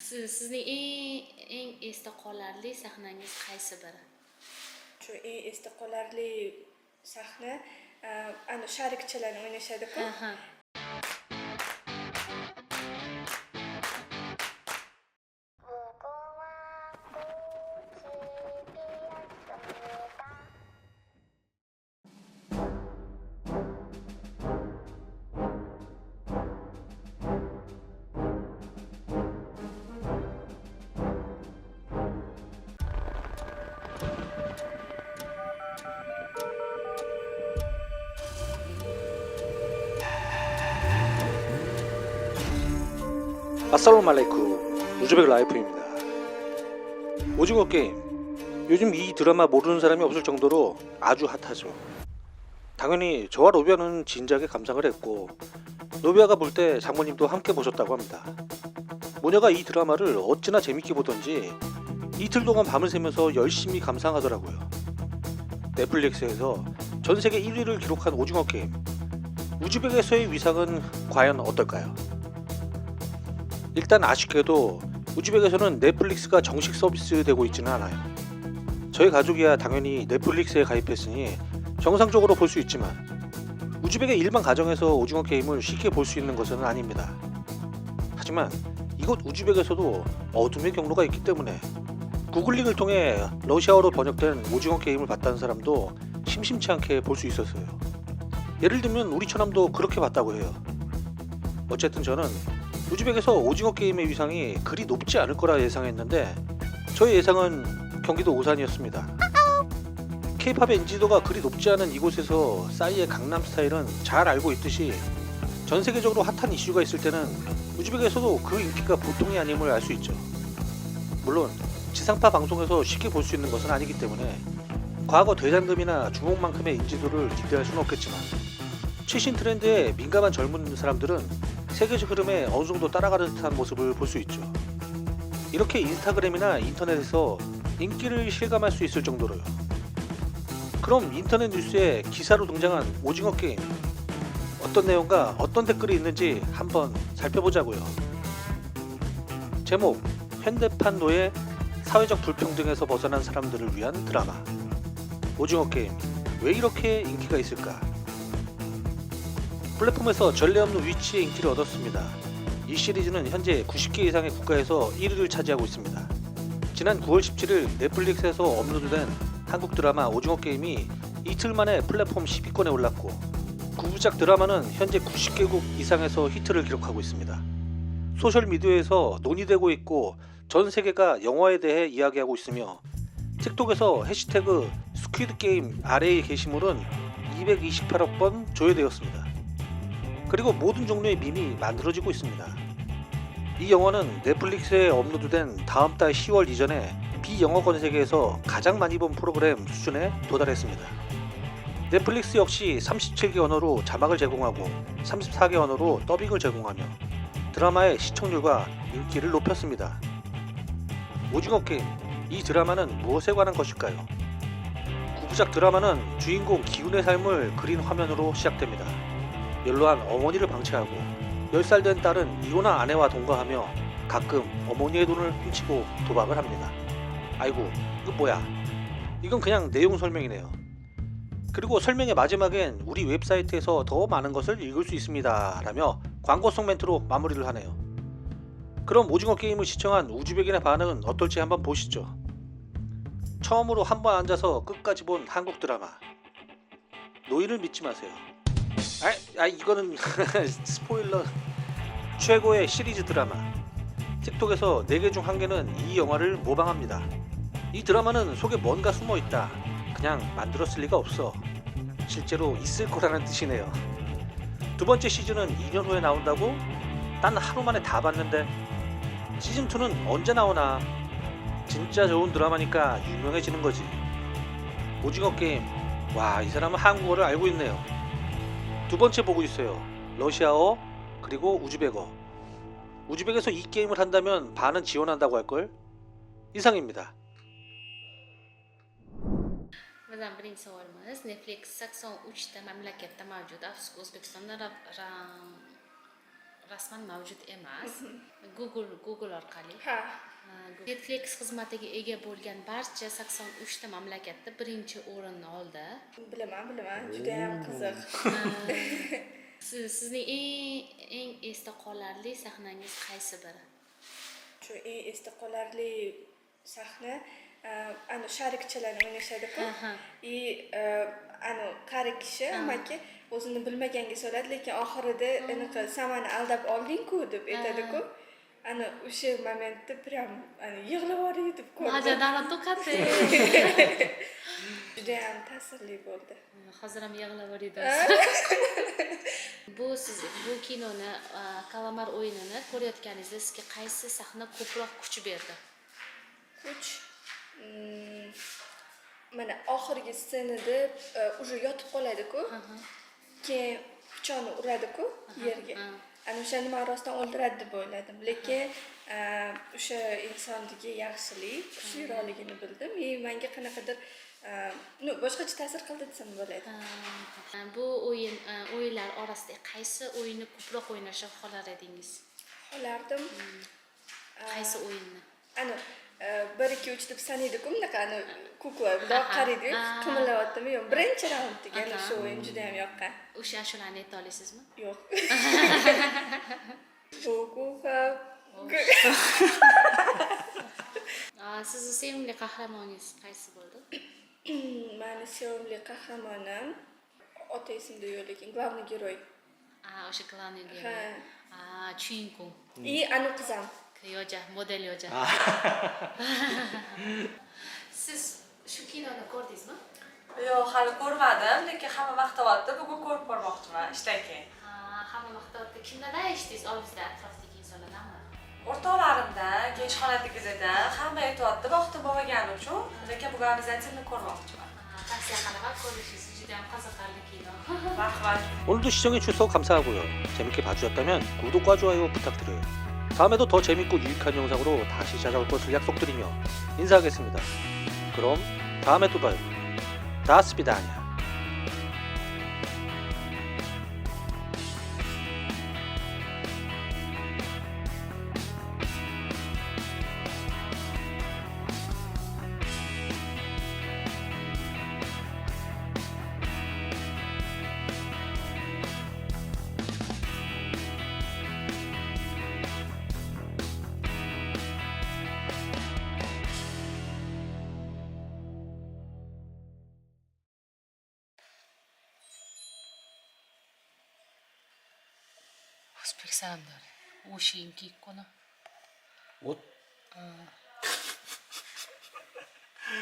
Siz, sizning eng eng esda qolarli sahnangiz qaysi biri? shu eng esda qolarli sahna ana sharikchalar o'ynashadiku 아살롬알레이쿠 우즈벡 라이프입니다. 오징어 게임 요즘 이 드라마 모르는 사람이 없을 정도로 아주 핫하죠. 당연히 저와 로비아는 진작에 감상을 했고 로비아가 볼 때 장모님도 함께 보셨다고 합니다. 모녀가 이 드라마를 어찌나 재밌게 보던지 이틀 동안 밤을 새면서 열심히 감상하더라고요. 넷플릭스에서 전 세계 1위를 기록한 오징어 게임 우즈벡에서의 위상은 과연 어떨까요? 일단 아쉽게도 우즈벡에서는 넷플릭스가 정식 서비스되고 있지는 않아요. 저희 가족이야 당연히 넷플릭스에 가입했으니 정상적으로 볼 수 있지만 우즈벡의 일반 가정에서 오징어 게임을 쉽게 볼 수 있는 것은 아닙니다. 하지만 이곳 우즈벡에서도 어둠의 경로가 있기 때문에 구글링을 통해 러시아어로 번역된 오징어 게임을 봤다는 사람도 심심치 않게 볼 수 있었어요. 예를 들면 우리처럼도 그렇게 봤다고 해요. 어쨌든 저는 우즈벡에서 오징어 게임의 위상이 그리 높지 않을 거라 예상했는데 저의 예상은 경기도 오산이었습니다. 케이팝의 인지도가 그리 높지 않은 이곳에서 싸이의 강남 스타일은 잘 알고 있듯이 전 세계적으로 핫한 이슈가 있을 때는 우즈벡에서도 그 인기가 보통이 아님을 알 수 있죠. 물론 지상파 방송에서 쉽게 볼 수 있는 것은 아니기 때문에 과거 대장금이나 주목만큼의 인지도를 기대할 수는 없겠지만 최신 트렌드에 민감한 젊은 사람들은 세계적 흐름에 어느 정도 따라가는 듯한 모습을 볼 수 있죠. 이렇게 인스타그램이나 인터넷에서 인기를 실감할 수 있을 정도로요. 그럼 인터넷 뉴스에 기사로 등장한 오징어 게임 어떤 내용과 어떤 댓글이 있는지 한번 살펴보자고요. 제목 현대판 노예 사회적 불평등에서 벗어난 사람들을 위한 드라마 오징어 게임 왜 이렇게 인기가 있을까? 플랫폼에서 전례 없는 위치에 인기를 얻었습니다. 이 시리즈는 현재 90개 이상의 국가에서 1위를 차지하고 있습니다. 지난 9월 17일 넷플릭스에서 업로드된 한국 드라마 오징어 게임이 이틀 만에 플랫폼 10위권에 올랐고 9부작 드라마는 현재 90개국 이상에서 히트를 기록하고 있습니다. 소셜 미디어에서 논의되고 있고 전 세계가 영화에 대해 이야기하고 있으며 틱톡에서 해시태그 스퀴드 게임 아래의 게시물은 228억 번 조회되었습니다. 그리고 모든 종류의 밈이 만들어지고 있습니다. 이 영화는 넷플릭스에 업로드된 다음 달 10월 이전에 비영어권 세계에서 가장 많이 본 프로그램 수준에 도달했습니다. 넷플릭스 역시 37개 언어로 자막을 제공하고 34개 언어로 더빙을 제공하며 드라마의 시청률과 인기를 높였습니다. 오징어 게임, 이 드라마는 무엇에 관한 것일까요? 구부작 드라마는 주인공 기훈의 삶을 그린 화면으로 시작됩니다. 연로한 어머니를 방치하고 10살 된 딸은 이혼한 아내와 동거하며 가끔 어머니의 돈을 훔치고 도박을 합니다. 아이고, 이거 뭐야? 이건 그냥 내용 설명이네요. 그리고 설명의 마지막엔 우리 웹사이트에서 더 많은 것을 읽을 수 있습니다. 라며 광고성 멘트로 마무리를 하네요. 그럼 오징어 게임을 시청한 우즈벡인의 반응은 어떨지 한번 보시죠. 처음으로 한 번 앉아서 끝까지 본 한국 드라마. 노인을 믿지 마세요. 아, 아 이거는 스포일러. 최고의 시리즈 드라마. 틱톡에서 4개 중 1개는 이 영화를 모방합니다. 이 드라마는 속에 뭔가 숨어 있다. 그냥 만들었을 리가 없어. 실제로 있을 거라는 뜻이네요. 두 번째 시즌은 2년 후에 나온다고? 난 하루 만에 다 봤는데. 시즌 2는 언제 나오나? 진짜 좋은 드라마니까 유명해지는 거지. 오징어 게임. 와, 이 사람은 한국어를 알고 있네요. 두 번째 보고 있어요. 러시아어 그리고 우즈벡어. 우즈벡에서 이 게임을 한다면 반은 지원한다고 할걸? 이상입니다. Bizdan birinchi savolimiz Netflix 83 ta mamlakatda mavjud. Afsuski O'zbekistonda ra- ra- rasman mavjud emas. Google google orqali. Ha. Netflix xizmatiga ega bo'lgan barcha 83 ta mamlakatda birinchi o'rinni oldi. Bilaman bilaman. Judayam qiziq. Siz- sizning eng eng esda qolarli sahnangiz qaysi biri? Shu eng esda qolarli sahna e, ana sharikchalarni o'ynashadiku и e, ana qari kishi amaki o'zini bilmaganga soladi lekin oxirida anaqa samani aldab olding-ku deb aytadiku ana o'sha momentda прям yig'lab to'qati judayam ta'sirli bo'ldi hozir ham yig'lab bu siz bu kinoni kalamar o'yinini ko'rayotganingizda sizga qaysi sahna ko'proq kuch berdi kuch mana oxirgi ssenada e, уже yotib qoladiku. Keyin pichoqni uradiku yerga. Ana o'shani man rostdan o'ldiradi deb o'yladim. Lekin e, o'sha insondagi yaxshilik kuchliroqligini bildim. И manga qanaqadir e, ну boshqacha ta'sir qildi desam bo'ladi. Bu o'yin o'yinlar orasida qaysi o'yinni ko'proq o'ynashni xohlar edingiz? Xohlardim qaysi o'yinni? Ana bir ikki uch deb sanaydiku bunaqa ana kukla bundoq qaraydiku Aha. qimirlayaptimi yo'q birinchi raundga ana Aha. shu o'yin judayam yoqqan o'sha ashulani ayta olasizmi yo'q kukuha A, sizni sevimli qahramoningiz qaysi bo'ldi mani sevimli qahramonim oti esimda yo'q lekin главный герой A, o'sha главный Ha. gерой A, chuinkung и ани qizam yoja model yoja siz shu kinoni ko'rdingizmi Yo'q, hali ko'rmadim, lekin hamma maqtayapti. Bugun ko'rib bormoqchiman ishdan keyin. A, hamma maqtayapti kimlardan eshitdingiz oldingizda atrofdagi insonlardanmi O'rtoqlarimdan, keyin ishxonadagilardan hamma aytyapti, vaqtim bo'lmagani uchun, lekin bugun обязательно ko'rmoqchiman. A, tavsiya qilaman ko'rishingiz juda ham qiziqarli kino Rahmat. 오늘도 시청해주셔서 감사하고요. 재밌게 봐주셨다면 구독과 좋아요 부탁드려요. 다음에도 더 재밌고 유익한 영상으로 다시 찾아올 것을 약속드리며 인사하겠습니다. 그럼 다음에 또 봐요. 다스비다냐. O'zbek salamdori o'sha kiyib qo'na 옷? 어,